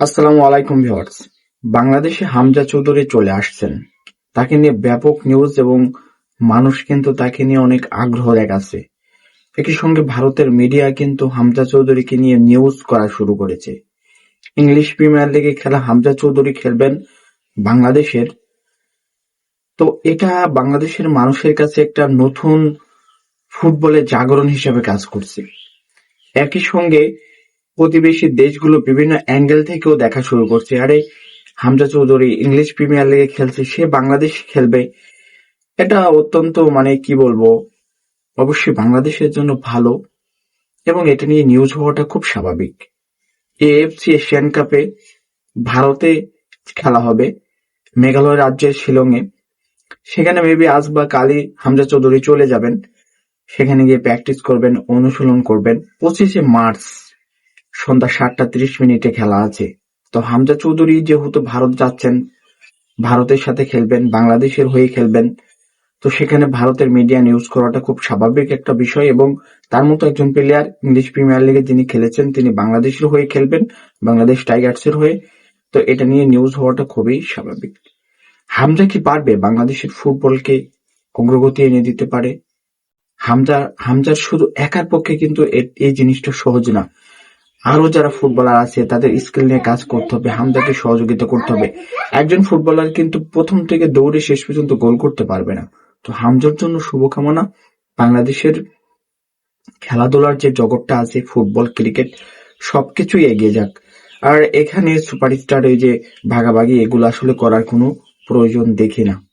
আসসালামু আলাইকুম ভিউয়ার্স। বাংলাদেশে হামজা চৌধুরী চলে আসছেন। তাকে নিয়ে ব্যাপক নিউজ এবং মানুষ কিন্তু তাকে নিয়ে অনেক আগ্রহ দেখাচ্ছে। একই সঙ্গে ভারতের মিডিয়া কিন্তু হামজা চৌধুরীকে নিয়ে নিউজ করা শুরু করেছে। ইংলিশ প্রিমিয়ার লিগে খেলা হামজা চৌধুরী খেলবেন বাংলাদেশের। তো এটা বাংলাদেশের মানুষের কাছে একটা নতুন ফুটবলের জাগরণ হিসেবে কাজ করছে। একই সঙ্গে প্রতিবেশী দেশগুলো বিভিন্ন অ্যাঙ্গেল থেকেও দেখা শুরু করছে। আরে, হামজা চৌধুরী ইংলিশ প্রিমিয়ার লিগে খেলছে, সে বাংলাদেশ খেলবে। এটা অত্যন্ত মানে কি বলব, অবশ্যই বাংলাদেশের জন্য ভালো এবং এটা নিয়ে নিউজ হওয়াটা খুব স্বাভাবিক। এএফসি এশিয়ান কাপে ভারতে খেলা হবে, মেঘালয় রাজ্যের শিলংয়ে। সেখানে মেবি আজ বা কালই হামজা চৌধুরী চলে যাবেন। সেখানে গিয়ে প্র্যাকটিস করবেন, অনুশীলন করবেন। পঁচিশে মার্চ সন্ধ্যা সাতটা তিরিশ মিনিটে খেলা আছে। তো হামজা চৌধুরী যেহেতু ভারত যাচ্ছেন, ভারতের সাথে খেলবেন, বাংলাদেশের হয়ে খেলবেন, তো সেখানে ভারতের মিডিয়া নিউজ করাটা খুব স্বাভাবিক একটা বিষয় এবং তার মতো একজন প্লেয়ার ইংলিশ প্রিমিয়ার লিগে যিনি খেলেছেন, তিনি বাংলাদেশের হয়ে খেলবেন, বাংলাদেশ টাইগার্সের হয়ে। তো এটা নিয়ে নিউজ হওয়াটা খুবই স্বাভাবিক। হামজা কি পারবে? বাংলাদেশের ফুটবলকে অগ্রগতি এনে দিতে পারে? হামজা, হামজার শুধু একার পক্ষে কিন্তু এই জিনিসটা সহজ না। আরও যারা ফুটবলার আছে, তাদের স্কিল নিয়ে কাজ করতে হবে হামজাকে সহযোগিতা করতে হবে। একজন ফুটবলার কিন্তু প্রথম থেকে দৌড়ে শেষ পর্যন্ত গোল করতে পারবে না। তো হামজার জন্য শুভকামনা। বাংলাদেশের খেলাধুলার যে জগৎটা আছে, ফুটবল, ক্রিকেট, সবকিছুই এগিয়ে যাক। আর এখানে সুপারস্টার এই যে ভাগাভাগি, এগুলো আসলে করার কোনো প্রয়োজন দেখি না।